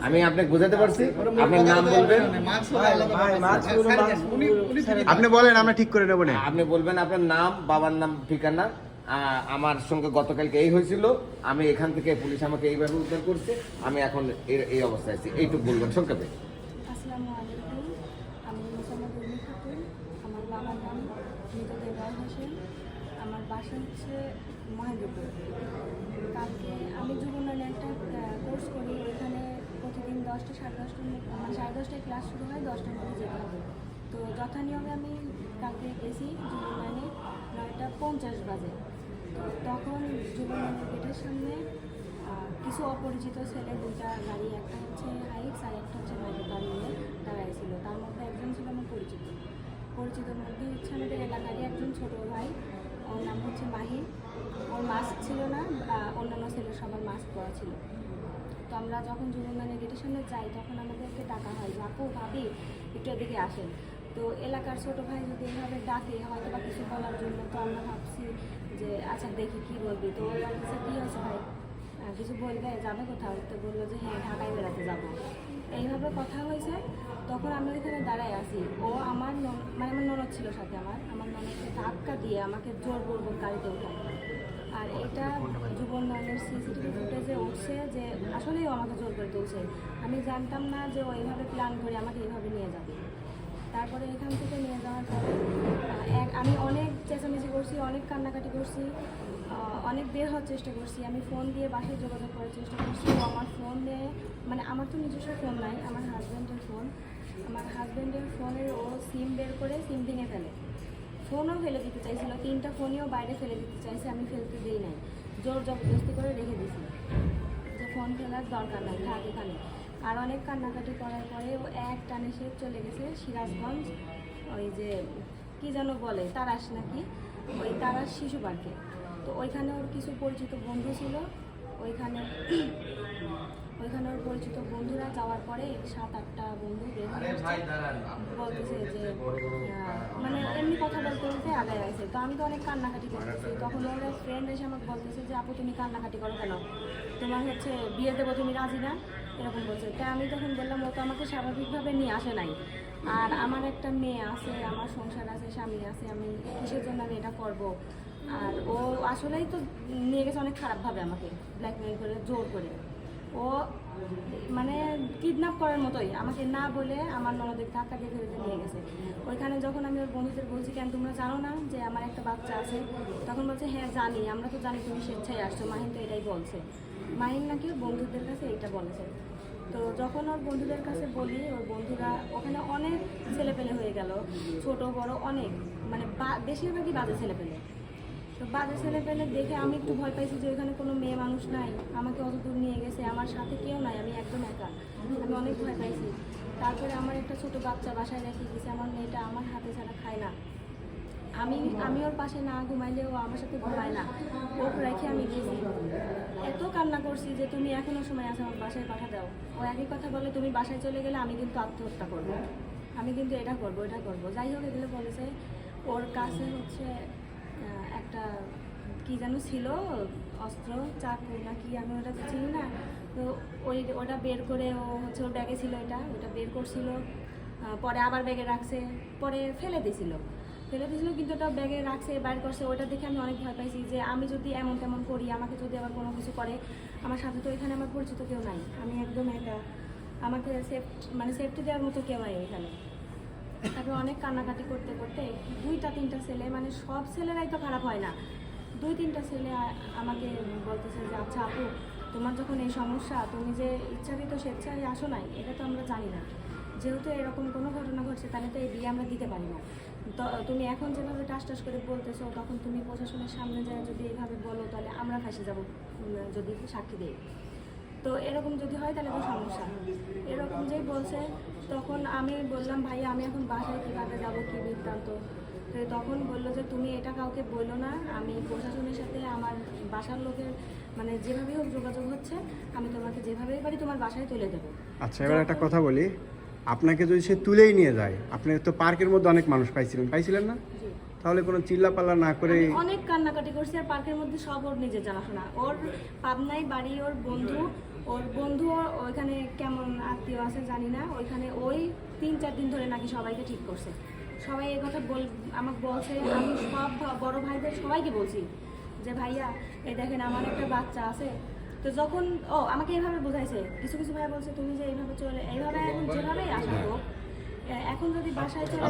আমি আপনাকে বোঝাতে পারছি। আপনার নাম বলবেন? আপনি বলেন আমরা ঠিক করে নেব না। আপনি বলবেন আপনার নাম বাবার নাম ঠিকানা আমার সঙ্গে গতকালকে এই হয়েছিল। আমি এখান থেকে পুলিশ আমাকে এইভাবে উদ্ধার করছে। আমি এখন এর- এই অবস্থায় আছি। এইটুকু বলবেন সংক্ষেপে। আমি আমার বাসা হচ্ছে কালকে একটা কোর্স করি। দশটা সাড়ে মধ্যে মানে সাড়ে দশটায় ক্লাস শুরু হয়, দশটার মধ্যে যেতে হবে। তো যথানিয়মে আমি কালকে গেছি যুবনানে নয়টা পঞ্চাশ বাজে। তো তখন যুবনানের গেটের সামনে কিছু অপরিচিত ছেলে, দুইটা গাড়ি, একটা হচ্ছে হাইক্স আর একটা হচ্ছে মাইক্রোকার নিয়ে দাঁড়াইছিল। তার মধ্যে একজন ছিল আমার পরিচিত। পরিচিতর মধ্যে হচ্ছে আমাদের এলাকারই একজন ছোট ভাই, ওর নাম হচ্ছে মাহির ওর মাস্ক ছিল না অন্যান্য ছেলের সবার মাস্ক পরা ছিল। তো আমরা যখন যুবনানের গেটের সামনে যাই, তখন আমাদেরকে ডাকা হয় যে, আপু, ভাবি, একটু এদিকে আসেন। তো এলাকার ছোট ভাই যদি এভাবে ডাকে হয়তো বা কিছু বলার জন্য তো আমরা ভাবছি যে আচ্ছা দেখি কি বলবি। তো ওই বলতেছে কী হয়েছে ভাই? কিছু বলবে? যাবে কোথাও? তো বলল যে হ্যাঁ ঢাকায় বেড়াতে যাব। এইভাবে কথা হয়েছে। তখন আমি ওইখানে দাঁড়ায় আছি। ও আমার মানে আমার ননদ ছিল সাথে আমার। আমার ননদকে ধাক্কা দিয়ে আমাকে জোর করব গাড়িতে উঠায়। আর এটা যুব উন্নয়নের সিসিটিভি ফুটেজে উঠছে যে আসলেই আমাকে জোর করে তুলছে। আমি জানতাম না যে ও এইভাবে প্ল্যান করে আমাকে এইভাবে নিয়ে যাবে। তারপরে এখান থেকে নিয়ে যাওয়ার পরে এক আমি অনেক চেঁচামেচি করছি, অনেক কান্নাকাটি করছি অনেক বের হওয়ার চেষ্টা করছি। আমি ফোন দিয়ে বাসায় যোগাযোগ করার চেষ্টা করছি। ও আমার ফোন দিয়ে মানে আমার তো নিজস্ব ফোন নাই, আমার হাজব্যান্ডের ফোন আমার হাজব্যান্ডের ফোনের ও সিম বের করে সিম ভেঙে ফেলে। ফোনও ফেলে দিতে চাইছিল তিনটা ফোনইও বাইরে ফেলে দিতে চাইছে আমি ফেলতে দিই নাই। জোর জবরদস্তি করে রেখে দিয়েছি। যে ফোন ফেলার দরকার নাই থাক এখানে। আর অনেক কান্নাকাটি করার পরে ও এক টানে সে চলে গেছে সিরাজগঞ্জ ওই যে কি যেন বলে তারাস নাকি? ওই তারাস শিশু পার্কে। তো ওইখানে ওর কিছু পরিচিত বন্ধু ছিল। ওইখানে ওইখানে ওর পরিচিত বন্ধুরা যাওয়ার পরে সাত আটটা বন্ধু বের বলতেছে যে আহ, মানে এমনি কথা বলতে আগায় আছে তো আমি তো অনেক কান্নাকাটি করতেছি। তখন ওর ফ্রেন্ড এসে আমাকে বলতেছে যে, আপু, তুমি কান্নাকাটি করো কেন? তোমার হচ্ছে বিয়ে দেবো, তুমি রাজি না? এরকম বলছে। তাই আমি তখন বললাম, ও তো আমাকে স্বাভাবিকভাবে নিয়ে আসে নাই। আর আমার একটা মেয়ে আছে, আমার সংসার আছে, স্বামী আছে, আমি কিসের জন্য আমি এটা করব? আর ও আসলেই তো নিয়ে গেছে অনেক খারাপভাবে আমাকে ব্ল্যাকমেল করে, জোর করে। ও মানে কিডন্যাপ করার মতোই। আমাকে না বলে আমার ননদের ধাক্কা দিয়ে ধরে নিয়ে গেছে। ওইখানে যখন আমি ওর বন্ধুদের বলছি, কেন তোমরা জানো না যে আমার একটা বাচ্চা আছে? তখন বলছে হ্যাঁ জানি। আমরা তো জানি তুমি স্বেচ্ছায় আসছো। মাহিন তো এটাই বলছে। মাহিন নাকি বন্ধুদের কাছে এটা বলেছে। তো যখন ওর বন্ধুদের কাছে বলি, ওর বন্ধুরা ওখানে অনেক ছেলেপেলে হয়ে গেল, ছোট, বড়, অনেক। মানে বেশিরভাগই বাজে ছেলেপেলে। তো ছেলে পেলে দেখে আমি একটু ভয় পাইছি যে ওইখানে কোনো মেয়ে মানুষ নাই। আমাকে অত দূর নিয়ে গেছে, আমার সাথে কেউ নাই, আমি একদম একা। আমি অনেক ভয় পাইছি। তারপরে আমার একটা ছোট বাচ্চা বাসায় রেখে গেছে, আমার মেয়েটা আমার হাতে ছাড়া খায় না। আমি আমি ওর পাশে না ঘুমাইলে ও আমার সাথে ঘুমায় না। ওকে রেখে আমি গেছি। এত কান্না করছি যে তুমি এখনও সময় আছে আমার বাসায় পাঠা দাও। ও একই কথা বলে, তুমি বাসায় চলে গেলে আমি কিন্তু আত্মহত্যা করব। আমি কিন্তু এটা করব এটা করব। যাই হোক, এগুলো বলেছে। ওর কাছে হচ্ছে একটা কি যেন ছিল, অস্ত্র, চাকু না কি আমি ওটা চিনি না। তো ওই ওটা বের করে ও হচ্ছে ওর ব্যাগে ছিল এটা, ওটা বের করছিল। পরে আবার ব্যাগে রাখছে, পরে ফেলে দিছিল ফেলে দিয়েছিল কিন্তু ওটা ব্যাগে রাখছে, বাইর করছে। ওটা দেখে আমি অনেক ভয় পাইছি যে আমি যদি এমন তেমন করি, আমাকে যদি আবার কোনো কিছু করে, আমার সাথে তো এখানে আমার পরিচিত কেউ নাই। আমি একদম একা। আমাকে সেফ মানে সেফটি দেওয়ার মতো কেউ নাই এখানে। তারপর অনেক কান্নাকাটি করতে করতে দুইটা, তিনটা ছেলে মানে সব ছেলেরাই তো খারাপ হয় না। দুই, তিনটা ছেলে আমাকে বলতেছে যে আচ্ছা আপু, তোমার যখন এই সমস্যা, তুমি যে ইচ্ছাকৃত স্বেচ্ছায় আসো নাই, এটা তো আমরা জানি না। যেহেতু এরকম কোনো ঘটনা ঘটছে, তাহলে তো এই বিয়ে আমরা দিতে পারি না। তো তুমি এখন যেভাবে টাস টাস করে বলতেছো, তখন তুমি প্রশাসনের সামনে যায় যদি এইভাবে বলো, তাহলে আমরা ফাঁসে যাব যদি সাক্ষী দিই। তো এরকম যদি হয়, তাহলে তো সমস্যা। এরকম যেই বলছে তখন আমি বললাম ভাই আমি এখন বাসায় কীভাবে যাব কী বৃত্তান্ত? তখন বলল যে তুমি এটা কাউকে বলল না। আমি প্রশাসনের সাথে আমার বাসার লোকের মানে যেভাবেই হোক যোগাযোগ হচ্ছে আমি তোমাকে যেভাবেই পারি তোমার বাসায় তুলে দেবো। আচ্ছা এবার একটা কথা বলি। আপনাকে যদি সে তুলেই নিয়ে যায় আপনি তো পার্কের মধ্যে অনেক মানুষ পাইছিলেন। পাইছিলেন না? তাহলে কোনো চিল্লাপাল্লা না করে অনেক কান্নাকাটি করছি আর পার্কের মধ্যে সব ওর নিজের জানাশোনা। ওর পাবনায় বাড়ি ওর বন্ধু ওর বন্ধু ওইখানে কেমন আত্মীয় আছে জানি না ওইখানে ওই তিন চার দিন ধরে নাকি সবাইকে ঠিক করছে। সবাই এই কথা বল আমাকে বলছে আমি সব বড় ভাইদের সবাইকে বলছি যে ভাইয়া এই দেখেন আমার একটা বাচ্চা আছে। তো যখন ও আমাকে এইভাবে বোঝাইছে কিছু কিছু ভাই বলছে তুমি যে এইভাবে চলে এইভাবে এখন যেভাবেই আসা হোক এখন যদি বাসায় চলে